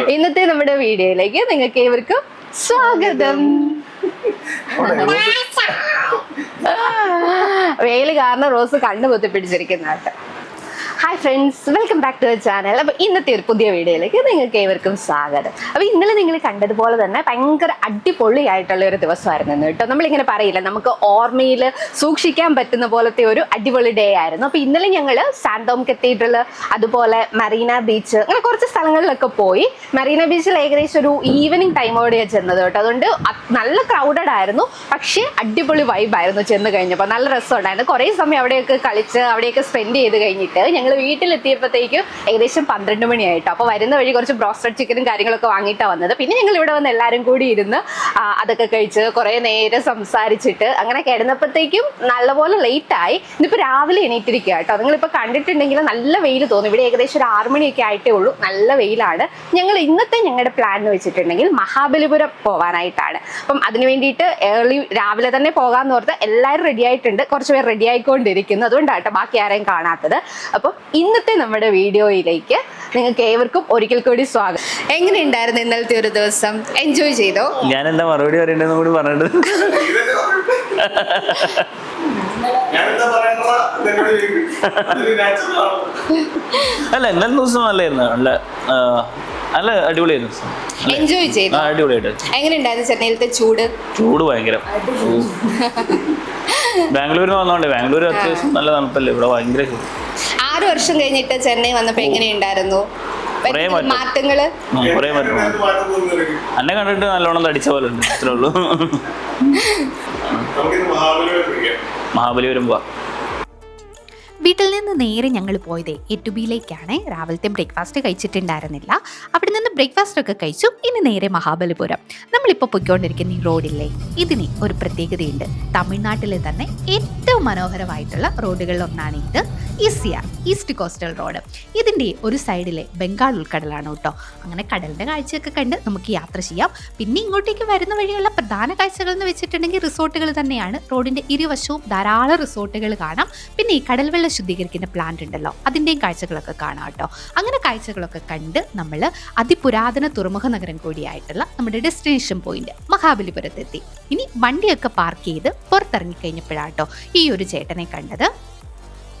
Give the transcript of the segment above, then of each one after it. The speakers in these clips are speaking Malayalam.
ഇന്നത്തെ നമ്മുടെ വീഡിയോയിലേക്ക് നിങ്ങൾക്ക് ഏവർക്കും സ്വാഗതം. വെയിൽ കാരണം റോസ് കണ്ണു പൊത്തി പിടിച്ചിരിക്കുന്നതായിട്ട് hi friends welcome back to channel അപ്പോൾ ഇന്നത്തെ ഒരു പുതിയ വീഡിയോയിലേക്ക് നിങ്ങൾക്ക് ഏവർക്കും സ്വാഗതം. അപ്പോൾ ഇന്നലെ നിങ്ങൾ കണ്ടതുപോലെ തന്നെ ഭയങ്കര അടിപൊളിയായിട്ടുള്ള ഒരു ദിവസമായിരുന്നു കേട്ടോ. നമ്മളിങ്ങനെ പറയില്ല നമുക്ക് ഓർമ്മയിൽ സൂക്ഷിക്കാൻ പറ്റുന്ന പോലത്തെ ഒരു അടിപൊളി ഡേ ആയിരുന്നു. അപ്പോൾ ഇന്നലെ ഞങ്ങൾ സാന്തോം കത്തീഡ്രൽ അതുപോലെ മറീന ബീച്ച് അങ്ങനെ കുറച്ച് സ്ഥലങ്ങളിലൊക്കെ പോയി. മറീന ബീച്ചിൽ ഏകദേശം ഒരു ഈവനിങ് ടൈമോടെയാണ് ചെന്നത് കേട്ടോ. അതുകൊണ്ട് നല്ല ക്രൗഡഡ് ആയിരുന്നു. പക്ഷേ അടിപൊളി വൈബായിരുന്നു ചെന്ന് കഴിഞ്ഞപ്പോൾ നല്ല രസമുണ്ടായിരുന്നു. കുറേ സമയം അവിടെയൊക്കെ കളിച്ച് അവിടെയൊക്കെ സ്പെൻഡ് ചെയ്ത് കഴിഞ്ഞിട്ട് ഞങ്ങൾ വീട്ടിലെത്തിയപ്പോഴത്തേക്കും ഏകദേശം പന്ത്രണ്ട് മണിയായിട്ടോ. അപ്പോൾ വരുന്ന വഴി കുറച്ച് ബ്രോസ്റ്റഡ് ചിക്കനും കാര്യങ്ങളൊക്കെ വാങ്ങിയിട്ടാണ് വന്നത്. പിന്നെ ഞങ്ങൾ ഇവിടെ വന്ന് എല്ലാവരും കൂടി ഇരുന്ന് അതൊക്കെ കഴിച്ച് കുറേ നേരം സംസാരിച്ചിട്ട് അങ്ങനെ കിടന്നപ്പോഴത്തേക്കും നല്ലപോലെ ലേറ്റ് ആയി. ഇന്നിപ്പോൾ രാവിലെ എണീറ്റിരിക്കുക കേട്ടോ. നിങ്ങളിപ്പോൾ കണ്ടിട്ടുണ്ടെങ്കിൽ നല്ല വെയിൽ തോന്നും. ഇവിടെ ഏകദേശം ഒരു ആറ് മണിയൊക്കെ ആയിട്ടേ ഉള്ളൂ. നല്ല വെയിലാണ്. ഞങ്ങൾ ഇന്നത്തെ ഞങ്ങളുടെ പ്ലാൻ എന്ന് വെച്ചിട്ടുണ്ടെങ്കിൽ മഹാബലിപുരം പോകാനായിട്ടാണ് അപ്പം അതിന് വേണ്ടിയിട്ട് ഏർലി രാവിലെ തന്നെ പോകാമെന്ന് ഓർത്ത് എല്ലാവരും റെഡി ആയിട്ടുണ്ട്. കുറച്ച് പേർ റെഡി ആയിക്കൊണ്ടിരിക്കുന്നു. അതുകൊണ്ടാട്ടോ ബാക്കി ആരെയും കാണാത്തത്. അപ്പം ഇന്നത്തെ നമ്മുടെ വീഡിയോയിലേക്ക് നിങ്ങൾക്ക് ഏവർക്കും ഒരിക്കൽ കൂടി സ്വാഗതം. എങ്ങനെയുണ്ടായിരുന്നു ഇന്നലത്തെ ഒരു ദിവസം? എൻജോയ് ചെയ്തോ? ഞാൻ എന്താ മറുപടി പറയണ്ടെന്ന് കൂടി പറഞ്ഞിട്ട്? അല്ല ഇന്നലെ ദിവസം നല്ലായിരുന്നു. നല്ല നല്ല അടിപൊളിയായിരുന്നു എൻജോയ് ചെയ്തു? അടിപൊളിയായിട്ട്. എങ്ങനെയുണ്ടായിരുന്നു ചെന്നൈയിലത്തെ ചൂട്? ചൂട് ഭയങ്കരം. ബാംഗ്ലൂരിൽ വന്നോണ്ടേ ബാംഗ്ലൂർ അത്യാവശ്യം നല്ല തണുപ്പല്ലേ? ഇവിടെ ഭയങ്കര വർഷം കഴിഞ്ഞിട്ട് ചെന്നൈ വന്നപ്പോ എങ്ങനെയുണ്ടായിരുന്നു കുറേ മാറ്റം. മാറ്റങ്ങൾ കുറേ മാറ്റം. എന്നെ കണ്ടിട്ട് നല്ലോണം തടിച്ച പോലെ ഉണ്ട് ഇത്രേ ഉള്ളൂ മഹാബലി മഹാബലിപുരം പിടിക്കാം. മഹാബലി പോവാം വീട്ടിൽ നിന്ന് നേരെ ഞങ്ങൾ പോയത് എറ്റുബിയിലേക്കാണ് രാവിലത്തെ ബ്രേക്ക്ഫാസ്റ്റ് കഴിച്ചിട്ടുണ്ടായിരുന്നില്ല. അവിടെ നിന്ന് ബ്രേക്ക്ഫാസ്റ്റ് ഒക്കെ കഴിച്ചു. ഇനി നേരെ മഹാബലിപുരം. നമ്മളിപ്പോൾ പൊയ്ക്കൊണ്ടിരിക്കുന്ന ഈ റോഡില്ലേ ഇതിന് ഒരു പ്രത്യേകതയുണ്ട്. തമിഴ്നാട്ടിലെ തന്നെ ഏറ്റവും മനോഹരമായിട്ടുള്ള റോഡുകളിലൊന്നാണ് ഇത്. ഈസിയ ഈസ്റ്റ് കോസ്റ്റൽ റോഡ്. ഇതിന്റെ ഒരു സൈഡിലെ ബംഗാൾ ഉൾക്കടലാണ് കേട്ടോ. അങ്ങനെ കടലിന്റെ കാഴ്ചയൊക്കെ കണ്ട് നമുക്ക് യാത്ര ചെയ്യാം. പിന്നെ ഇങ്ങോട്ടേക്ക് വരുന്ന വഴിയുള്ള പ്രധാന കാഴ്ചകൾ എന്ന് വെച്ചിട്ടുണ്ടെങ്കിൽ റിസോർട്ടുകൾ തന്നെയാണ്. റോഡിന്റെ ഇരുവശവും ധാരാളം റിസോർട്ടുകൾ കാണാം. പിന്നെ ഈ കടൽ വെള്ളം ശുദ്ധീകരിക്കുന്ന പ്ലാന്റ് ഉണ്ടല്ലോ അതിന്റെയും കാഴ്ചകളൊക്കെ കാണാം കേട്ടോ. അങ്ങനെ കാഴ്ചകളൊക്കെ കണ്ട് നമ്മൾ അതിപുരാതന തുറമുഖ നഗരം കൂടിയായിട്ടുള്ള നമ്മുടെ ഡെസ്റ്റിനേഷൻ പോയിന്റ് മഹാബലിപുരത്തെത്തി. ഇനി വണ്ടിയൊക്കെ പാർക്ക് ചെയ്ത് പുറത്തിറങ്ങി കഴിഞ്ഞപ്പോഴാട്ടോ ഈ ഒരു ചേട്ടനെ കണ്ടത്.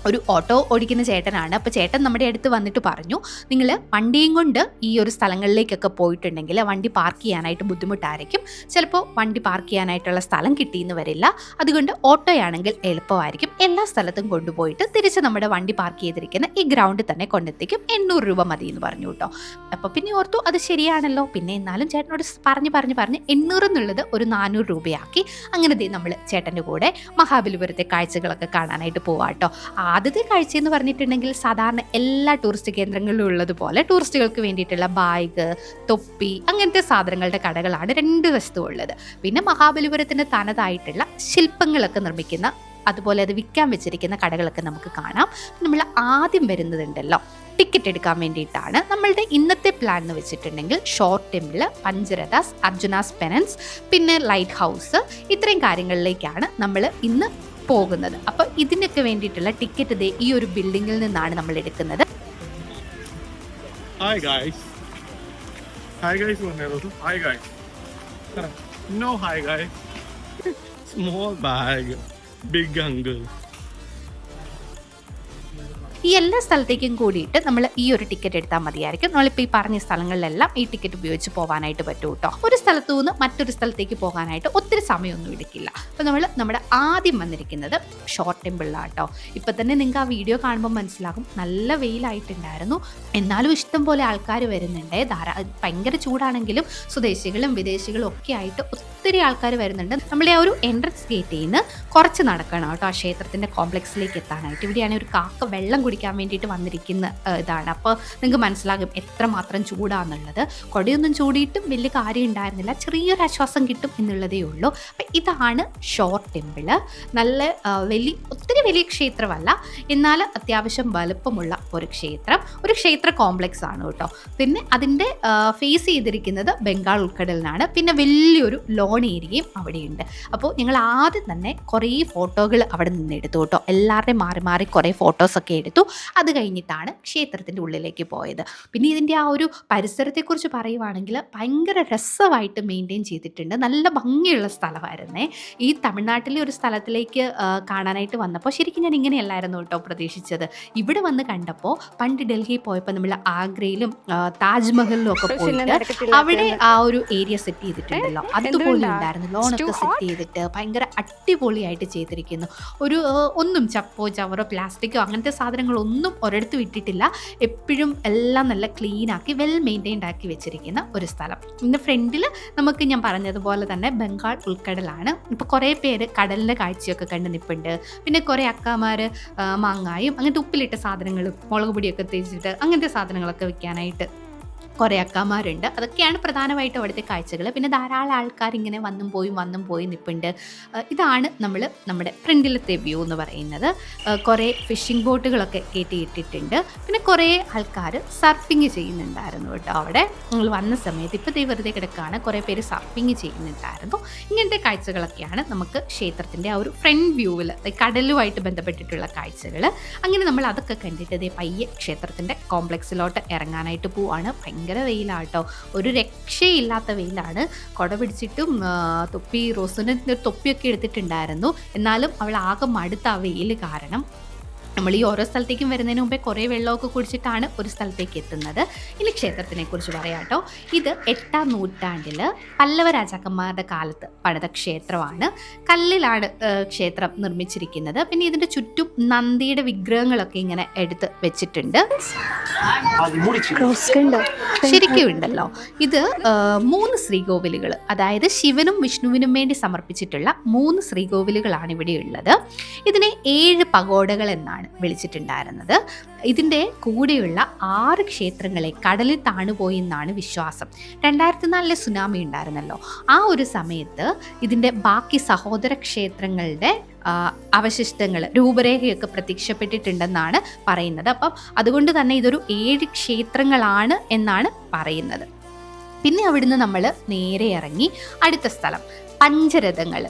ഒരു ഓട്ടോ ഓടിക്കുന്ന ചേട്ടനാണ്. അപ്പോൾ ചേട്ടൻ നമ്മുടെ അടുത്ത് വന്നിട്ട് പറഞ്ഞു നിങ്ങൾ വണ്ടിയും കൊണ്ട് ഈ ഒരു സ്ഥലങ്ങളിലേക്കൊക്കെ പോയിട്ടുണ്ടെങ്കിൽ വണ്ടി പാർക്ക് ചെയ്യാനായിട്ട് ബുദ്ധിമുട്ടായിരിക്കും. ചിലപ്പോൾ വണ്ടി പാർക്ക് ചെയ്യാനായിട്ടുള്ള സ്ഥലം കിട്ടിയെന്ന് വരില്ല. അതുകൊണ്ട് ഓട്ടോയാണെങ്കിൽ എളുപ്പമായിരിക്കും. എല്ലാ സ്ഥലത്തും കൊണ്ടുപോയിട്ട് തിരിച്ച് നമ്മുടെ വണ്ടി പാർക്ക് ചെയ്തിരിക്കുന്ന ഈ ഗ്രൗണ്ടിൽ തന്നെ കൊണ്ടെത്തിക്കും. എണ്ണൂറ് രൂപ മതി എന്ന് പറഞ്ഞു കേട്ടോ. അപ്പോൾ പിന്നെ ഓർത്തു അത് ശരിയാണല്ലോ. പിന്നെ എന്നാലും ചേട്ടനോട് പറഞ്ഞ് പറഞ്ഞ് പറഞ്ഞ് എണ്ണൂറ് എന്നുള്ളത് ഒരു നാനൂറ് രൂപയാക്കി. അങ്ങനെ നമ്മൾ ചേട്ടന്റെ കൂടെ മഹാബലിപുരത്തെ കാഴ്ചകളൊക്കെ കാണാനായിട്ട് പോവാട്ടോ ആദ്യത്തെ കാഴ്ച എന്ന് പറഞ്ഞിട്ടുണ്ടെങ്കിൽ സാധാരണ എല്ലാ ടൂറിസ്റ്റ് കേന്ദ്രങ്ങളിലും ഉള്ളതുപോലെ ടൂറിസ്റ്റുകൾക്ക് വേണ്ടിയിട്ടുള്ള ബാഗ് തൊപ്പി അങ്ങനത്തെ സാധനങ്ങളുടെ കടകളാണ് രണ്ട് വശത്തും ഉള്ളത്. പിന്നെ മഹാബലിപുരത്തിന് തനതായിട്ടുള്ള ശില്പങ്ങളൊക്കെ നിർമ്മിക്കുന്ന അതുപോലെ അത് വിൽക്കാൻ വെച്ചിരിക്കുന്ന കടകളൊക്കെ നമുക്ക് കാണാം. നമ്മൾ ആദ്യം വരുന്നതുണ്ടല്ലോ ടിക്കറ്റ് എടുക്കാൻ വേണ്ടിയിട്ടാണ്. നമ്മളുടെ ഇന്നത്തെ പ്ലാൻ എന്ന് വെച്ചിട്ടുണ്ടെങ്കിൽ shore temple Pancharathas Arjuna's penance പിന്നെ ലൈറ്റ് ഹൗസ് ഇത്രയും കാര്യങ്ങളിലേക്കാണ് നമ്മൾ ഇന്ന് പോകുന്നത്. അപ്പോൾ ഇതിനൊക്കെ വേണ്ടിയിട്ടുള്ള ടിക്കറ്റ് ദേ ഈ ഒരു ബിൽഡിങ്ങിൽ നിന്നാണ് നമ്മൾ എടുക്കുന്നത്. Hi guys. ഗൈസ് guys പറഞ്ഞായിരുന്നു hi guys no hi guys small bag big uncle. ഈ എല്ലാ സ്ഥലത്തേക്കും കൂടിയിട്ട് നമ്മൾ ഈ ഒരു ടിക്കറ്റ് എടുത്താൽ മതിയായിരിക്കും. നമ്മളിപ്പോൾ ഈ പറഞ്ഞ സ്ഥലങ്ങളിലെല്ലാം ഈ ടിക്കറ്റ് ഉപയോഗിച്ച് പോകാനായിട്ട് പറ്റും കേട്ടോ ഒരു സ്ഥലത്തു നിന്ന് മറ്റൊരു സ്ഥലത്തേക്ക് പോകാനായിട്ട് ഒത്തിരി സമയമൊന്നും എടുക്കില്ല. അപ്പോൾ നമ്മൾ നമ്മുടെ ആദ്യം വന്നിരിക്കുന്നത് ഷോർട്ട് ടെമ്പിളിലാണ് കേട്ടോ ഇപ്പം തന്നെ നിങ്ങൾക്ക് ആ വീഡിയോ കാണുമ്പോൾ മനസ്സിലാകും. നല്ല വെയിലായിട്ടുണ്ടായിരുന്നു. എന്നാലും ഇഷ്ടം പോലെ ആൾക്കാർ വരുന്നുണ്ട്. ധാരാ ഭയങ്കര ചൂടാണെങ്കിലും സ്വദേശികളും വിദേശികളും ഒക്കെ ആയിട്ട് ഒത്തിരി ആൾക്കാർ വരുന്നുണ്ട്. നമ്മളെ ആ ഒരു എൻട്രൻസ് ഗേറ്റിൽ നിന്ന് കുറച്ച് നടക്കണം കേട്ടോ ആ ക്ഷേത്രത്തിന്റെ കോംപ്ലക്സിലേക്ക് എത്താനായിട്ട്. ഇവിടെയാണെങ്കിൽ ഒരു കാക്ക വെള്ളം കുടിക്കാൻ വേണ്ടിയിട്ട് വന്നിരിക്കുന്ന ഇതാണ്. അപ്പോൾ നിങ്ങൾക്ക് മനസ്സിലാകും എത്ര മാത്രം ചൂടാന്നുള്ളത്. കൊടിയൊന്നും ചൂടിയിട്ടും വലിയ കാര്യം ഉണ്ടായിരുന്നില്ല ചെറിയൊരു ആശ്വാസം കിട്ടും എന്നുള്ളതേ ഉള്ളൂ. അപ്പം ഇതാണ് ഷോർട്ട് ടെമ്പിൾ നല്ല വലിയ ഒത്തിരി വലിയ ക്ഷേത്രമല്ല. എന്നാൽ അത്യാവശ്യം വലുപ്പമുള്ള ഒരു ക്ഷേത്രം. ഒരു ക്ഷേത്ര കോംപ്ലക്സ് ആണ് കേട്ടോ. പിന്നെ അതിന്റെ ഫേസ് ചെയ്തിരിക്കുന്നത് ബംഗാൾ ഉൾക്കടലിനാണ്. പിന്നെ വലിയൊരു ലോൺ ഏരിയയും അവിടെയുണ്ട്. അപ്പോൾ ഞങ്ങൾ ആദ്യം തന്നെ കുറേ ഫോട്ടോകൾ അവിടെ നിന്ന് എടുത്തു കേട്ടോ. എല്ലാവരുടെയും മാറി മാറി കുറേ ഫോട്ടോസൊക്കെ എടുത്തു. എടുത്തു അത് കഴിഞ്ഞിട്ടാണ് ക്ഷേത്രത്തിന്റെ ഉള്ളിലേക്ക് പോയത്. പിന്നെ ഇതിന്റെ ആ ഒരു പരിസരത്തെക്കുറിച്ച് പറയുവാണെങ്കിൽ ഭയങ്കര രസമായിട്ട് മെയിന്റെയിൻ ചെയ്തിട്ടുണ്ട്. നല്ല ഭംഗിയുള്ള സ്ഥലമായിരുന്നേ. ഈ തമിഴ്നാട്ടിലെ ഒരു സ്ഥലത്തിലേക്ക് കാണാനായിട്ട് വന്നപ്പോൾ ശരിക്കും ഞാൻ ഇങ്ങനെയല്ലായിരുന്നു കേട്ടോ പ്രതീക്ഷിച്ചത്. ഇവിടെ വന്ന് കണ്ടപ്പോൾ പണ്ട് ഡൽഹി പോയപ്പോൾ നമ്മൾ ആഗ്രയിലും താജ്മഹലിലും ഒക്കെ പോയിട്ട് അവിടെ ആ ഒരു ഏരിയ സെറ്റ് ചെയ്തിട്ടുണ്ടല്ലോ. അതുപോലെ ഉണ്ടായിരുന്നു. ലോണൊക്കെ ഒക്കെ സെറ്റ് ചെയ്തിട്ട് ഭയങ്കര അടിപൊളിയായിട്ട് ചെയ്തിരിക്കുന്നു. ഒരു ഒന്നും ചപ്പോ ചവറോ പ്ലാസ്റ്റിക്കോ അങ്ങനത്തെ സാധനങ്ങളൊന്നും ഒരിടത്ത് വിട്ടിട്ടില്ല. എപ്പോഴും എല്ലാം നല്ല ക്ലീൻ ആക്കി വെൽ മെയിന്റൈൻഡ് ആക്കി വെച്ചിരിക്കുന്ന ഒരു സ്ഥലം. ഇതിന്റെ ഫ്രണ്ടിൽ നമുക്ക് ഞാൻ പറഞ്ഞതുപോലെ തന്നെ ബംഗാൾ ഉൾക്കടലാണ്. ഇപ്പോൾ കുറേ പേര് കടലിന്റെ കാഴ്ചയൊക്കെ കണ്ട് നിൽപ്പുണ്ട് പിന്നെ കുറേ അക്കാമാർ മാങ്ങായും അങ്ങനത്തെ ഉപ്പിലിട്ട സാധനങ്ങളും മുളക് പൊടിയൊക്കെ തേച്ചിട്ട് അങ്ങനത്തെ സാധനങ്ങളൊക്കെ വിൽക്കാനായിട്ട് കുറേ അക്കാമാരുണ്ട് അതൊക്കെയാണ് പ്രധാനമായിട്ടും അവിടുത്തെ കാഴ്ചകൾ പിന്നെ ധാരാളം ആൾക്കാർ ഇങ്ങനെ വന്നും പോയും വന്നും പോയി നിൽപ്പുണ്ട് ഇതാണ് നമ്മൾ നമ്മുടെ ഫ്രണ്ടിലത്തെ വ്യൂ എന്ന് പറയുന്നത്. കുറേ ഫിഷിംഗ് ബോട്ടുകളൊക്കെ കയറ്റിയിട്ടിട്ടുണ്ട്. പിന്നെ കുറേ ആൾക്കാർ സർഫിങ് ചെയ്യുന്നുണ്ടായിരുന്നു കേട്ടോ അവിടെ. നിങ്ങൾ വന്ന സമയത്ത് ഇപ്പോൾ ദേ വെറുതെ കിടക്കുകയാണ് കുറേ പേര് സർഫിങ് ചെയ്യുന്നുണ്ടായിരുന്നു. ഇങ്ങനത്തെ കാഴ്ചകളൊക്കെയാണ് നമുക്ക് ക്ഷേത്രത്തിന്റെ ആ ഒരു ഫ്രണ്ട് വ്യൂവിൽ കടലുമായിട്ട് ബന്ധപ്പെട്ടിട്ടുള്ള കാഴ്ചകൾ അങ്ങനെ നമ്മൾ അതൊക്കെ കണ്ടിട്ട് പയ്യെ ക്ഷേത്രത്തിന്റെ കോംപ്ലക്സിലോട്ട് ഇറങ്ങാനായിട്ട് പോവാണ്. ഭയങ്കര വെയിലാട്ടോ. ഒരു രക്ഷയില്ലാത്ത വെയിലാണ്. കുട പിടിച്ചിട്ടും തൊപ്പി റോസിന് തൊപ്പിയൊക്കെ എടുത്തിട്ടുണ്ടായിരുന്നു. എന്നാലും അവൾ ആകെ മടുത്ത ആ വെയിൽ കാരണം. നമ്മൾ ഈ ഓരോ സ്ഥലത്തേക്കും വരുന്നതിന് മുമ്പേ കുറേ വെള്ളമൊക്കെ കുടിച്ചിട്ടാണ് ഒരു സ്ഥലത്തേക്ക് എത്തുന്നത്. ഇനി ക്ഷേത്രത്തിനെ കുറിച്ച് പറയാട്ടോ ഇത് എട്ടാം നൂറ്റാണ്ടിൽ പല്ലവ രാജാക്കന്മാരുടെ കാലത്ത് പണിത ക്ഷേത്രമാണ് കല്ലിലാണ് ക്ഷേത്രം നിർമ്മിച്ചിരിക്കുന്നത്. പിന്നെ ഇതിന്റെ ചുറ്റും നന്ദിയുടെ വിഗ്രഹങ്ങളൊക്കെ ഇങ്ങനെ എടുത്ത് വെച്ചിട്ടുണ്ട്. ശരിക്കും ഉണ്ടല്ലോ. ഇത് മൂന്ന് ശ്രീകോവിലുകൾ അതായത് ശിവനും വിഷ്ണുവിനും വേണ്ടി സമർപ്പിച്ചിട്ടുള്ള മൂന്ന് ശ്രീകോവിലുകളാണ് ഇവിടെ ഉള്ളത്. ഇതിനെ ഏഴ് പകോടകൾ എന്നാണ് വിളിച്ചിട്ടുണ്ടായിരുന്നത്. ഇതിന്റെ കൂടെയുള്ള ആറ് ക്ഷേത്രങ്ങളെ കടലിൽ താണുപോയി എന്നാണ് വിശ്വാസം. രണ്ടായിരത്തി നാലിലെ സുനാമി ഉണ്ടായിരുന്നല്ലോ. ആ ഒരു സമയത്ത് ഇതിന്റെ ബാക്കി സഹോദര ക്ഷേത്രങ്ങളുടെ അവശിഷ്ടങ്ങൾ രൂപരേഖയൊക്കെ പ്രത്യക്ഷപ്പെട്ടിട്ടുണ്ടെന്നാണ് പറയുന്നത്. അപ്പം അതുകൊണ്ട് തന്നെ ഇതൊരു ഏഴ് ക്ഷേത്രങ്ങളാണ് എന്നാണ് പറയുന്നത്. പിന്നെ അവിടുന്ന് നമ്മൾ നേരെ ഇറങ്ങി അടുത്ത സ്ഥലം പഞ്ചരഥങ്ങൾ.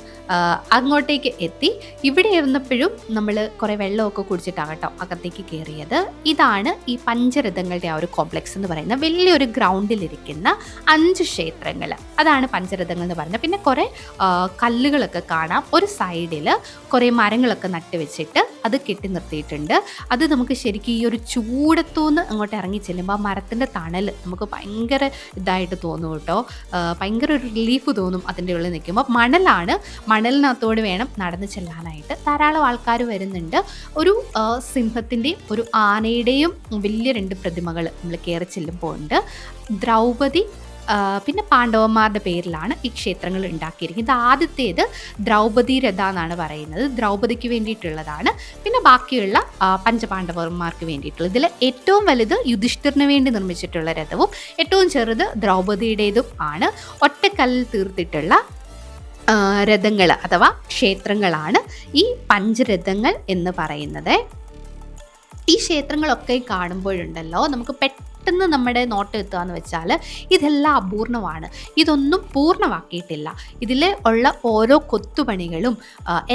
അങ്ങോട്ടേക്ക് എത്തി. ഇവിടെ ഇരുന്നപ്പോഴും നമ്മൾ കുറേ വെള്ളമൊക്കെ കുടിച്ചിട്ടാണ് കേട്ടോ അകത്തേക്ക് കയറിയത്. ഇതാണ് ഈ പഞ്ചരഥങ്ങളുടെ ആ ഒരു കോംപ്ലക്സ് എന്ന് പറയുന്ന വലിയൊരു ഗ്രൗണ്ടിലിരിക്കുന്ന അഞ്ച് ക്ഷേത്രങ്ങൾ അതാണ് പഞ്ചരഥങ്ങൾ എന്ന് പറയുന്നത്. പിന്നെ കുറേ കല്ലുകളൊക്കെ കാണാം. ഒരു സൈഡിൽ കുറേ മരങ്ങളൊക്കെ നട്ട് വെച്ചിട്ട് അത് കെട്ടി നിർത്തിയിട്ടുണ്ട്. അത് നമുക്ക് ശരിക്കും ഈ ഒരു ചൂടത്തുനിന്ന് അങ്ങോട്ട് ഇറങ്ങി ചെല്ലുമ്പോൾ ആ മരത്തിന്റെ തണൽ നമുക്ക് ഭയങ്കര ഇതായിട്ട് തോന്നും കേട്ടോ. ഭയങ്കര ഒരു റിലീഫ് തോന്നും അതിന്റെ ഉള്ളിൽ നിൽക്കുമ്പോൾ മണലാണ് മണലിനകത്തോട് വേണം നടന്നു ചെല്ലാനായിട്ട്. ധാരാളം ആൾക്കാർ വരുന്നുണ്ട്. ഒരു സിംഹത്തിന്റെയും ഒരു ആനയുടെയും വലിയ രണ്ട് പ്രതിമകൾ നമ്മൾ കയറി ചെല്ലുമ്പോൾ ഉണ്ട് ദ്രൗപദി പിന്നെ പാണ്ഡവന്മാരുടെ പേരിലാണ് ഈ ക്ഷേത്രങ്ങൾ ഉണ്ടാക്കിയിരിക്കുന്നത്. ആദ്യത്തേത് ദ്രൗപദി രഥ എന്നാണ് പറയുന്നത്. ദ്രൗപദിക്ക് വേണ്ടിയിട്ടുള്ളതാണ്. പിന്നെ ബാക്കിയുള്ള പഞ്ചപാണ്ഡവന്മാർക്ക് വേണ്ടിയിട്ടുള്ളത്. ഇതിൽ ഏറ്റവും വലുത് യുധിഷ്ഠിറിന് വേണ്ടി നിർമ്മിച്ചിട്ടുള്ള രഥവും ഏറ്റവും ചെറുത് ദ്രൗപദിയുടേതും ആണ്. ഒറ്റക്കല്ലിൽ തീർത്തിട്ടുള്ള രഥങ്ങൾ അഥവാ ക്ഷേത്രങ്ങളാണ് ഈ പഞ്ചരഥങ്ങൾ എന്ന് പറയുന്നത്. ഈ ക്ഷേത്രങ്ങളൊക്കെ കാണുമ്പോഴുണ്ടല്ലോ നമുക്ക് പെട്ടെന്ന് നമ്മുടെ നോട്ട് എത്തുക എന്ന് വെച്ചാൽ ഇതെല്ലാം അപൂർണമാണ്. ഇതൊന്നും പൂർണമാക്കിയിട്ടില്ല. ഇതിൽ ഉള്ള ഓരോ കൊത്തുപണികളും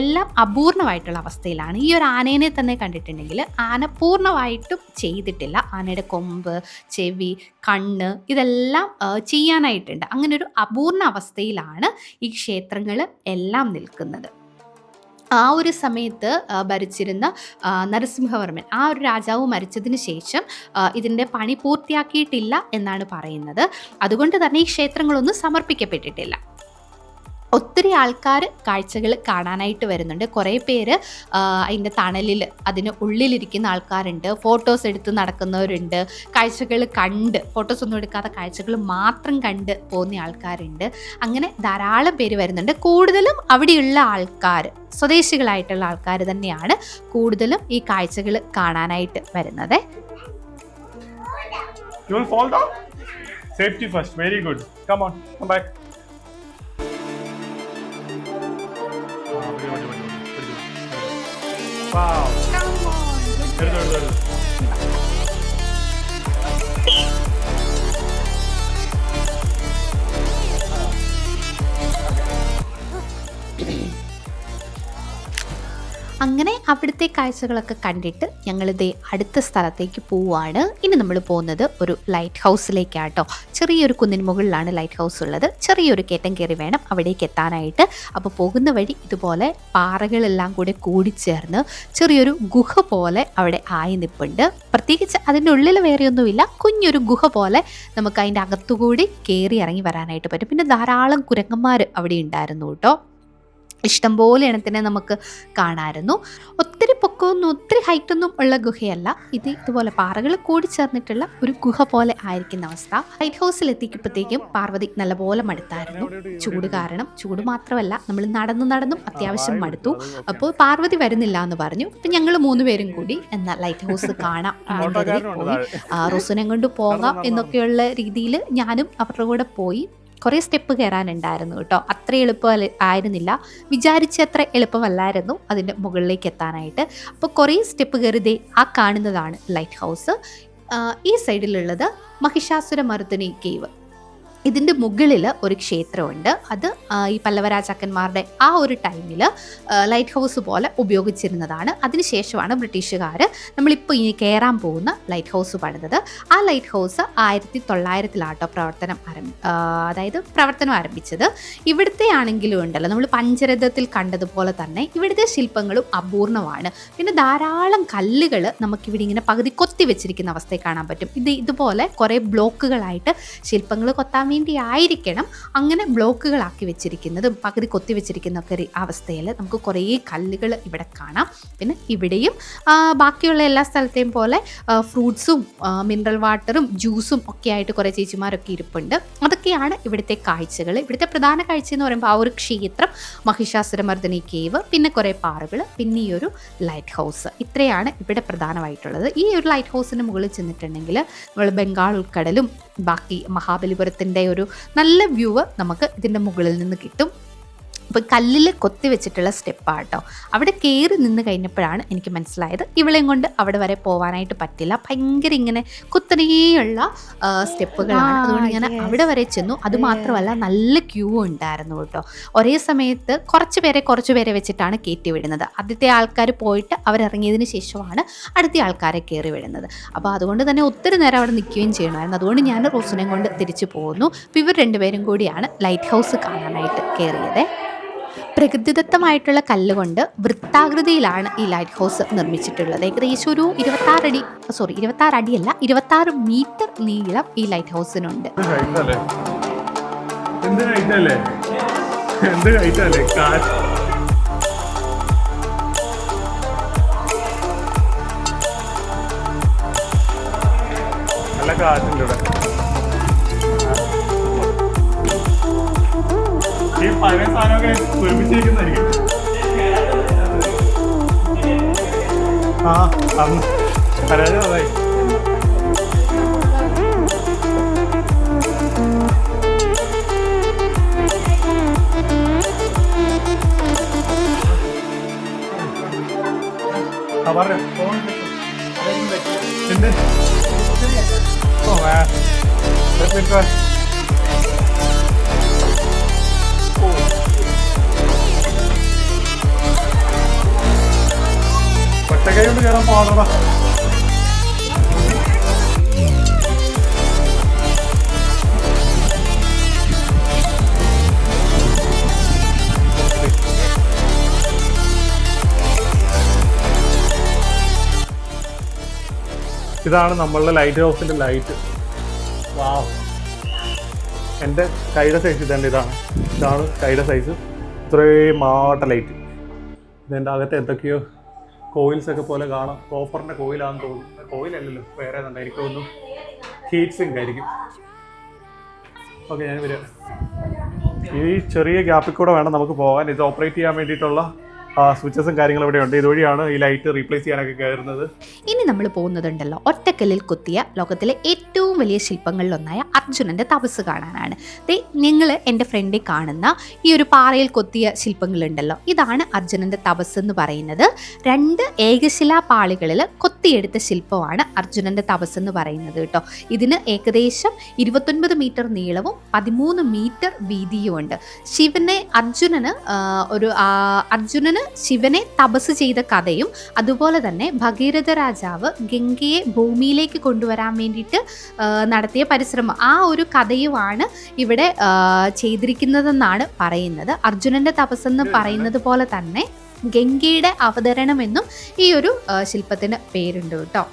എല്ലാം അപൂർണമായിട്ടുള്ള അവസ്ഥയിലാണ്. ഈ ഒരു ആനേനെ തന്നെ കണ്ടിട്ടുണ്ടെങ്കിൽ ആന പൂർണമായിട്ടും ചെയ്തിട്ടില്ല. ആനയുടെ കൊമ്പ് ചെവി കണ്ണ് ഇതെല്ലാം ചെയ്യാനായിട്ടുണ്ട്. അങ്ങനെ ഒരു അപൂർണ അവസ്ഥയിലാണ് ഈ ക്ഷേത്രങ്ങൾ എല്ലാം നിൽക്കുന്നത്. ആ ഒരു സമയത്ത് ഭരിച്ചിരുന്ന നരസിംഹവർമ്മൻ. ആ ഒരു രാജാവ് മരിച്ചതിന് ശേഷം ഇതിന്റെ പണി പൂർത്തിയാക്കിയിട്ടില്ല എന്നാണ് പറയുന്നത്. അതുകൊണ്ട് തന്നെ ഈ ക്ഷേത്രങ്ങളൊന്നും സമർപ്പിക്കപ്പെട്ടിട്ടില്ല. ഒത്തിരി ആൾക്കാർ കാഴ്ചകൾ കാണാനായിട്ട് വരുന്നുണ്ട് കുറേ പേര് അതിന്റെ തണലിൽ അതിന് ഉള്ളിലിരിക്കുന്ന ആൾക്കാരുണ്ട് ഫോട്ടോസ് എടുത്ത് നടക്കുന്നവരുണ്ട് കാഴ്ചകൾ കണ്ട് ഫോട്ടോസ് ഒന്നും എടുക്കാത്ത കാഴ്ചകൾ മാത്രം കണ്ട് പോകുന്ന ആൾക്കാരുണ്ട് അങ്ങനെ ധാരാളം പേര് വരുന്നുണ്ട് കൂടുതലും അവിടെയുള്ള ആൾക്കാർ സ്വദേശികളായിട്ടുള്ള ആൾക്കാർ തന്നെയാണ് കൂടുതലും ഈ കാഴ്ചകൾ കാണാനായിട്ട് വരുന്നത് You will fall down? Safety first. Very good. Come on. Come back. 와우. 예를 들어, 예를 들어. അങ്ങനെ അവിടുത്തെ കാഴ്ചകളൊക്കെ കണ്ടിട്ട് ഞങ്ങളിതേ അടുത്ത സ്ഥലത്തേക്ക് പോവുകയാണ് ഇനി നമ്മൾ പോകുന്നത് ഒരു ലൈറ്റ് ഹൗസിലേക്കാട്ടോ ചെറിയൊരു കുന്നിന് മുകളിലാണ് ലൈറ്റ് ഹൗസ് ഉള്ളത്. ചെറിയൊരു കേറ്റം കയറി വേണം അവിടേക്ക് എത്താനായിട്ട്. അപ്പോൾ പോകുന്ന വഴി ഇതുപോലെ പാറകളെല്ലാം കൂടെ കൂടിച്ചേർന്ന് ചെറിയൊരു ഗുഹ പോലെ അവിടെ ആയി നിൽപ്പുണ്ട് പ്രത്യേകിച്ച് അതിന്റെ ഉള്ളിൽ വേറെയൊന്നുമില്ല. കുഞ്ഞൊരു ഗുഹ പോലെ നമുക്ക് അതിന്റെ അകത്തുകൂടി കയറി ഇറങ്ങി വരാനായിട്ട് പറ്റും. പിന്നെ ധാരാളം കുരങ്ങന്മാർ അവിടെ ഉണ്ടായിരുന്നു കേട്ടോ. ഇഷ്ടംപോലെ ഇണത്തിനെ നമുക്ക് കാണാമായിരുന്നു ഒത്തിരി പൊക്കമൊന്നും ഒത്തിരി ഹൈറ്റൊന്നും ഉള്ള ഗുഹയല്ല. ഇത് ഇതുപോലെ പാറകൾ കൂടി ചേർന്നിട്ടുള്ള ഒരു ഗുഹ പോലെ ആയിരിക്കുന്ന അവസ്ഥ. ലൈറ്റ് ഹൗസിൽ എത്തിക്കുമ്പോഴത്തേക്കും പാർവതി നല്ലപോലെ മടുത്തായിരുന്നു. ചൂട് കാരണം ചൂട് മാത്രമല്ല നമ്മൾ നടന്നു നടന്നും അത്യാവശ്യം മടുത്തു. അപ്പോൾ പാർവതി വരുന്നില്ല എന്ന് പറഞ്ഞു. അപ്പം ഞങ്ങൾ മൂന്നുപേരും കൂടി എന്നാൽ ലൈറ്റ് ഹൗസ് കാണാം എന്നും പോയി. റോസിനെ കൊണ്ട് പോകാം എന്നൊക്കെയുള്ള രീതിയിൽ ഞാനും അവരുടെ കൂടെ പോയി. കുറേ സ്റ്റെപ്പ് കയറാനുണ്ടായിരുന്നു കേട്ടോ. അത്ര എളുപ്പം ആയിരുന്നില്ല. വിചാരിച്ചത്ര എളുപ്പമല്ലായിരുന്നു അതിന്റെ മുകളിലേക്ക് എത്താനായിട്ട്. അപ്പോൾ കുറേ സ്റ്റെപ്പ് കയറിതേ ആ കാണുന്നതാണ് ലൈറ്റ് ഹൗസ് ഈ സൈഡിലുള്ളത് മഹിഷാസുര മർദ്ദിനി കേവ് ഇതിന്റെ മുകളിൽ ഒരു ക്ഷേത്രമുണ്ട്. അത് ഈ പല്ലവരാജാക്കന്മാരുടെ ആ ഒരു ടൈമിൽ ലൈറ്റ് ഹൗസ് പോലെ ഉപയോഗിച്ചിരുന്നതാണ്. അതിനുശേഷമാണ് ബ്രിട്ടീഷുകാർ നമ്മളിപ്പോൾ ഇനി കയറാൻ പോകുന്ന ലൈറ്റ് ഹൗസ് പണിതത്. ആ ലൈറ്റ് ഹൗസ് ആയിരത്തി തൊള്ളായിരത്തിലാട്ടോ പ്രവർത്തനം ആരംഭി അതായത് പ്രവർത്തനം ആരംഭിച്ചത്. ഇവിടുത്തെ ആണെങ്കിലും ഉണ്ടല്ലോ നമ്മൾ പഞ്ചരഥത്തിൽ കണ്ടതുപോലെ തന്നെ ഇവിടുത്തെ ശില്പങ്ങളും അപൂർണമാണ്. പിന്നെ ധാരാളം കല്ലുകൾ നമുക്കിവിടെ ഇങ്ങനെ പകുതി കൊത്തി വെച്ചിരിക്കുന്ന അവസ്ഥയെ കാണാൻ പറ്റും. ഇത് ഇതുപോലെ കുറേ ബ്ലോക്കുകളായിട്ട് ശില്പങ്ങൾ കൊത്താൻ വേണ്ടി ആയിരിക്കണം അങ്ങനെ ബ്ലോക്കുകളാക്കി വെച്ചിരിക്കുന്നതും പകുതി കൊത്തി വെച്ചിരിക്കുന്ന ഒക്കെ അവസ്ഥയിൽ നമുക്ക് കുറേ കല്ലുകൾ ഇവിടെ കാണാം. പിന്നെ ഇവിടെയും ബാക്കിയുള്ള എല്ലാ സ്ഥലത്തെയും പോലെ ഫ്രൂട്ട്സും മിനറൽ വാട്ടറും ജ്യൂസും ഒക്കെ ആയിട്ട് കുറേ ചേച്ചിമാരൊക്കെ ഇരിപ്പുണ്ട്. അതൊക്കെയാണ് ഇവിടുത്തെ കാഴ്ചകൾ. ഇവിടുത്തെ പ്രധാന കാഴ്ച എന്ന് പറയുമ്പോൾ ആ ഒരു ക്ഷേത്രം മഹിഷാസുരമർദ്ദിനി കേവ് പിന്നെ കുറേ പാറകൾ പിന്നെ ഈ ഒരു ലൈറ്റ് ഹൗസ് ഇത്രയാണ് ഇവിടെ പ്രധാനമായിട്ടുള്ളത്. ഈ ഒരു ലൈറ്റ് ഹൗസിന് മുകളിൽ ചെന്നിട്ടുണ്ടെങ്കിൽ നമ്മൾ ബംഗാൾ ഉൾക്കടലും ബാക്കി മഹാബലിപുരത്തിന്റെ ഒരു നല്ല വ്യൂവ് നമുക്ക് ഇതിന്റെ മുകളിൽ നിന്ന് കിട്ടും. അപ്പോൾ കല്ലിൽ കൊത്തി വെച്ചിട്ടുള്ള സ്റ്റെപ്പാട്ടോ അവിടെ കയറി നിന്ന് കഴിഞ്ഞപ്പോഴാണ് എനിക്ക് മനസ്സിലായത് ഇവളെയും കൊണ്ട് അവിടെ വരെ പോകാനായിട്ട് പറ്റില്ല. ഭയങ്കര ഇങ്ങനെ കുത്തനെയുള്ള സ്റ്റെപ്പുകളാണ്. അതുകൊണ്ട് ഞാൻ. അവിടെ വരെ ചെന്നു. അതുമാത്രമല്ല നല്ല ക്യൂ ഉണ്ടായിരുന്നു കേട്ടോ ഒരേ സമയത്ത് കുറച്ച് പേരെ കുറച്ച് പേരെ വെച്ചിട്ടാണ് കയറ്റി വിടുന്നത്. ആദ്യത്തെ ആൾക്കാർ പോയിട്ട് അവരിറങ്ങിയതിന് ശേഷമാണ് അടുത്ത ആൾക്കാരെ കയറി വിടുന്നത്. അപ്പോൾ അതുകൊണ്ട് തന്നെ ഒത്തിരി നേരം അവിടെ നിൽക്കുകയും ചെയ്യണമായിരുന്നു അതുകൊണ്ട് ഞാൻ റോസിനെയും കൊണ്ട് തിരിച്ചു പോകുന്നു അപ്പോൾ ഇവർ രണ്ടുപേരും കൂടിയാണ് ലൈറ്റ് ഹൗസ് കാണാനായിട്ട് കയറിയത് പ്രകൃതിദത്തമായിട്ടുള്ള കല്ലുകൊണ്ട് വൃത്താകൃതിയിലാണ് ഈ ലൈറ്റ് ഹൗസ് നിർമ്മിച്ചിട്ടുള്ളത്. ഏകദേശം ഒരു ഇരുപത്താറ് അടി സോറി ഇരുപത്താറ് അടിയല്ല ഇരുപത്താറ് മീറ്റർ നീളം ഈ ലൈറ്റ് ഹൗസിനുണ്ട് നല്ല കാറ്റുണ്ട് ഇവിടെ. പഴയ സാധനമൊക്കെ ഒരുമിച്ചിരിക്കുന്നതായിരിക്കും. ആ അന്ന് പരാജയം അതായി ആ പറഞ്ഞോ എന്ത് ഓ വേ കയറാൻ ഇതാണ് നമ്മളുടെ ലൈറ്റ് ഹൗസിന്റെ ലൈറ്റ് വാവ് എന്റെ കൈയുടെ സൈസ് ഇതേണ്ട ഇതാണ്. ഇതാണ് കൈയുടെ സൈസ് ഇത്രയും മാട്ട ലൈറ്റ് ഇതിന്റെ അകത്ത് എന്തൊക്കെയോ കോയിൽസ് ഒക്കെ പോലെ കാണാം. കോപ്പറിന്റെ കോയിലാണെന്ന് തോന്നുന്നു. കോയിലല്ലല്ലോ വേറെ ഏതാണ്ട്. എനിക്ക് തോന്നുന്നു ഹീറ്റ് സിങ്ക് ആയിരിക്കും ഓക്കെ ഞാൻ വരിക ഈ ചെറിയ ഗ്യാപ്പിൽ കൂടെ വേണം നമുക്ക് പോകാൻ. ഇത് ഓപ്പറേറ്റ് ചെയ്യാൻ വേണ്ടിയിട്ടുള്ള സ്വിച്ചസും കാര്യങ്ങളും ഇവിടെ ഉണ്ട്. ഇതുവഴിയാണ് ഈ ലൈറ്റ് റീപ്ലേസ് ചെയ്യാനൊക്കെ കയറുന്നത്. ഇനി നമ്മൾ പോകുന്നതുണ്ടല്ലോ. ഒറ്റക്കല്ലിൽ കൊത്തിയ ലോകത്തിലെ ഏറ്റവും വലിയ ശില്പങ്ങളിലൊന്നായ അർജുനന്റെ തപസ് കാണാനാണ്. നിങ്ങൾ എന്റെ ഫ്രണ്ടിൽ കാണുന്ന ഈ ഒരു പാറയിൽ കൊത്തിയ ശില്പങ്ങളുണ്ടല്ലോ. ഇതാണ് അർജുനന്റെ തപസ് എന്ന് പറയുന്നത്. രണ്ട് ഏകശിലാ പാളികളിൽ കൊത്തിയെടുത്ത ശില്പമാണ് അർജുനന്റെ തപസ് എന്ന് പറയുന്നത് കേട്ടോ. ഇതിന് ഏകദേശം ഇരുപത്തൊൻപത് മീറ്റർ നീളവും പതിമൂന്ന് മീറ്റർ വീതിയും ഉണ്ട് ശിവനെ അർജുനന് ഒരു അർജുനന് ശിവനെ തപസ് ചെയ്ത കഥയും അതുപോലെ തന്നെ ഭഗീരഥ രാജാവ് ഗംഗയെ ഭൂമിയിലേക്ക് കൊണ്ടുവരാൻ വേണ്ടിയിട്ട് നടത്തിയ പരിശ്രമം. ആ ഒരു കഥയുമാണ് ഇവിടെ ചെയ്തിരിക്കുന്നതെന്നാണ് പറയുന്നത്. അർജുനന്റെ തപസ്സെന്ന് പറയുന്നത് പോലെ തന്നെ ഗംഗയുടെ അവതരണമെന്നും ഈ ഒരു ശില്പത്തിന് പേരുണ്ട് കേട്ടോ.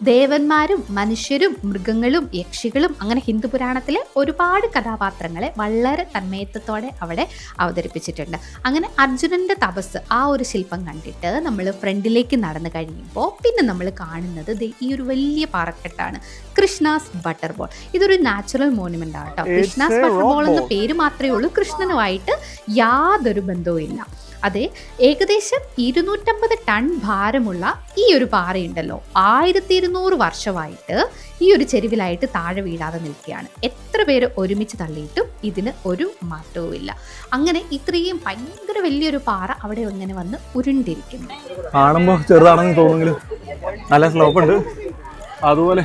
ദേവന്മാരും മനുഷ്യരും മൃഗങ്ങളും യക്ഷികളും അങ്ങനെ ഹിന്ദു പുരാണത്തിലെ ഒരുപാട് കഥാപാത്രങ്ങളെ വളരെ തന്മയത്വത്തോടെ അവിടെ അവതരിപ്പിച്ചിട്ടുണ്ട്. അങ്ങനെ അർജുനന്റെ തപസ് ആ ഒരു ശില്പം കണ്ടിട്ട് നമ്മൾ ഫ്രണ്ടിലേക്ക് നടന്നു കഴിയുമ്പോൾ പിന്നെ നമ്മൾ കാണുന്നത് ഈ ഒരു വലിയ പാറക്കെട്ടാണ്. കൃഷ്ണാസ് ബട്ടർബോൾ. ഇതൊരു നാച്ചുറൽ മോണുമെന്റ് ആണ് കേട്ടോ It's കൃഷ്ണാസ് ബട്ടർബോൾ ബട്ടർ ബോൾ എന്ന പേര് മാത്രമേ ഉള്ളൂ. കൃഷ്ണനുമായിട്ട് യാതൊരു ബന്ധവും ഇല്ല അതെ ഏകദേശം ഇരുന്നൂറ്റമ്പത് ടൺ ഭാരമുള്ള ഈ ഒരു പാറയുണ്ടല്ലോ. ആയിരത്തി ഇരുന്നൂറ് വർഷമായിട്ട് ഈ ഒരു ചെരുവിലായിട്ട് താഴെ വീഴാതെ നിൽക്കുകയാണ്. എത്ര പേര് ഒരുമിച്ച് തള്ളിയിട്ടും ഇതിന് ഒരു മാറ്റവും ഇല്ല അങ്ങനെ ഇത്രയും ഭയങ്കര വലിയൊരു പാറ അവിടെ ഇങ്ങനെ വന്ന് ഉരുണ്ടിരിക്കുന്നു. കാണുമ്പോൾ ചെറുതാണെന്ന് തോന്നുമെങ്കിലും നല്ല സ്ലോപ്പ് ഉണ്ട് അതുപോലെ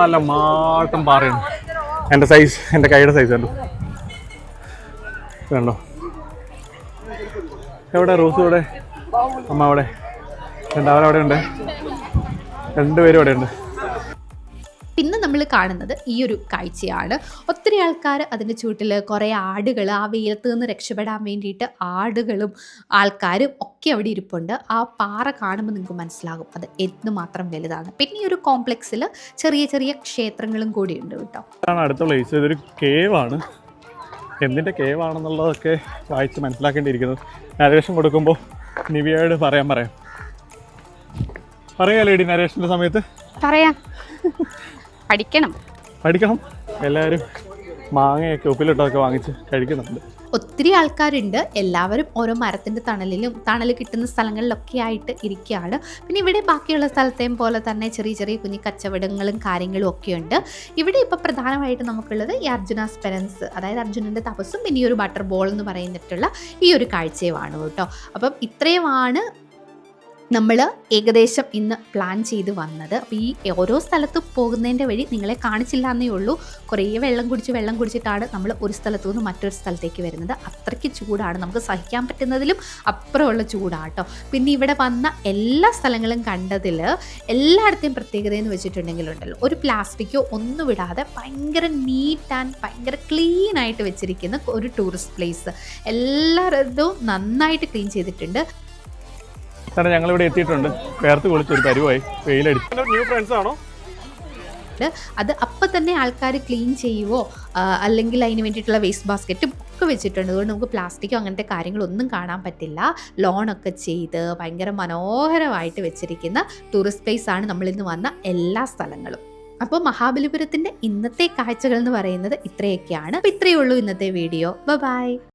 നല്ല മാട്ടം പാറയാണ് എന്റെ സൈസ് എന്റെ കൈയുടെ സൈസ് കണ്ടു? കണ്ടോ? എവിടെ? റോസ് ഇവിടെ? അമ്മ അവിടെ. രണ്ടാമത് അവിടെ ഉണ്ട്? രണ്ടുപേരും അവിടെ ഉണ്ട്. പിന്നെ നമ്മൾ കാണുന്നത് ഈ ഒരു കാഴ്ചയാണ്. ഒത്തിരി ആൾക്കാർ അതിന്റെ ചൂട്ടിൽ കുറേ ആടുകൾ ആ വെയിലത്ത് നിന്ന് രക്ഷപ്പെടാൻ വേണ്ടിയിട്ട് ആടുകളും ആൾക്കാരും ഒക്കെ അവിടെ ഇരിപ്പുണ്ട്. ആ പാറ കാണുമ്പോൾ നിങ്ങൾക്ക് മനസ്സിലാകും. അത് എന്തുമാത്രം വലുതാണ്. പിന്നെ ഈ ഒരു കോംപ്ലക്സിൽ ചെറിയ ചെറിയ ക്ഷേത്രങ്ങളും കൂടിയുണ്ട് കേട്ടോ. അടുത്ത പ്ലേസ് ഇതൊരു കേവാണ് എന്തിന്റെ കേവാണെന്നുള്ളതൊക്കെ വായിച്ച് മനസ്സിലാക്കേണ്ടിയിരിക്കുന്നത് നരേഷൻ കൊടുക്കുമ്പോൾ നിവിയോട് പറയാൻ പറയാം. പറയാ ലേഡി നരേഷന്റെ സമയത്ത്? പറയാം. പഠിക്കണം. പഠിക്കണം. എല്ലാവരും മാങ്ങയൊക്കെ ഉപ്പിലിട്ടൊക്കെ വാങ്ങിച്ച് കഴിക്കുന്നുണ്ട്. ഒത്തിരി ആൾക്കാരുണ്ട്. എല്ലാവരും ഓരോ മരത്തിന്റെ തണലിലും തണൽ കിട്ടുന്ന സ്ഥലങ്ങളിലൊക്കെ ആയിട്ട് ഇരിക്കുകയാണ്. പിന്നെ ഇവിടെ ബാക്കിയുള്ള സ്ഥലത്തെയും പോലെ തന്നെ ചെറിയ ചെറിയ കുഞ്ഞു കച്ചവടങ്ങളും കാര്യങ്ങളും ഒക്കെ ഉണ്ട്. ഇവിടെ ഇപ്പോൾ പ്രധാനമായിട്ട് നമുക്കുള്ളത് ഈ അർജുന സ്പെരൻസ് അതായത് അർജുനന്റെ തപസ്സും പിന്നെ ഈ ഒരു ബട്ടർ ബോൾ എന്ന് പറയുന്നിട്ടുള്ള ഈ ഒരു കാഴ്ചയുമാണ് കേട്ടോ. അപ്പം ഇത്രയുമാണ് നമ്മൾ ഏകദേശം ഇന്ന് പ്ലാൻ ചെയ്ത് വന്നത്. അപ്പോൾ ഈ ഓരോ സ്ഥലത്ത് പോകുന്നതിന്റെ വഴി നിങ്ങളെ കാണിച്ചില്ല എന്നേ ഉള്ളൂ. കുറേ വെള്ളം കുടിച്ച് വെള്ളം കുടിച്ചിട്ടാണ് നമ്മൾ ഒരു സ്ഥലത്തു നിന്ന് മറ്റൊരു സ്ഥലത്തേക്ക് വരുന്നത്. അത്രയ്ക്ക് ചൂടാണ്. നമുക്ക് സഹിക്കാൻ പറ്റുന്നതിലും അപ്പുറമുള്ള ചൂടാട്ടോ. പിന്നെ ഇവിടെ വന്ന എല്ലാ സ്ഥലങ്ങളും കണ്ടതിൽ എല്ലായിടത്തെയും പ്രത്യേകത എന്ന് വെച്ചിട്ടുണ്ടെങ്കിലുണ്ടല്ലോ ഒരു പ്ലാസ്റ്റിക്കോ ഒന്നും വിടാതെ ഭയങ്കര നീറ്റ് ആൻഡ് ഭയങ്കര ക്ലീൻ ആയിട്ട് വെച്ചിരിക്കുന്ന ഒരു ടൂറിസ്റ്റ് പ്ലേസ് എല്ലായിടത്തും നന്നായിട്ട് ക്ലീൻ ചെയ്തിട്ടുണ്ട്. കാരണം ഞങ്ങളിവിടെ എത്തിയിട്ടുണ്ട്. പേർത്ത് കുളിച്ചൊരു പരുവായി. വെയിലടിച്ചു ന്യൂ ഫ്രണ്ട്സ് ആണോ? അത് അപ്പം തന്നെ ആൾക്കാർ ക്ലീൻ ചെയ്യുവോ? അല്ലെങ്കിൽ അതിന് വേണ്ടിയിട്ടുള്ള വേസ്റ്റ് ബാസ്ക്കറ്റും ഒക്കെ വെച്ചിട്ടുണ്ട്. അതുകൊണ്ട് നമുക്ക് പ്ലാസ്റ്റിക്കോ അങ്ങനത്തെ കാര്യങ്ങളൊന്നും കാണാൻ പറ്റില്ല. ലോണൊക്കെ ചെയ്ത് ഭയങ്കര മനോഹരമായിട്ട് വെച്ചിരിക്കുന്ന ടൂറിസ്റ്റ് പ്ലേസ് ആണ് നമ്മളിന്ന് വന്ന എല്ലാ സ്ഥലങ്ങളും. അപ്പോൾ മഹാബലിപുരത്തിന്റെ ഇന്നത്തെ കാഴ്ചകൾ എന്ന് പറയുന്നത് ഇത്രയൊക്കെയാണ്. അപ്പോൾ ഇത്രയേ ഉള്ളൂ ഇന്നത്തെ വീഡിയോ ബൈ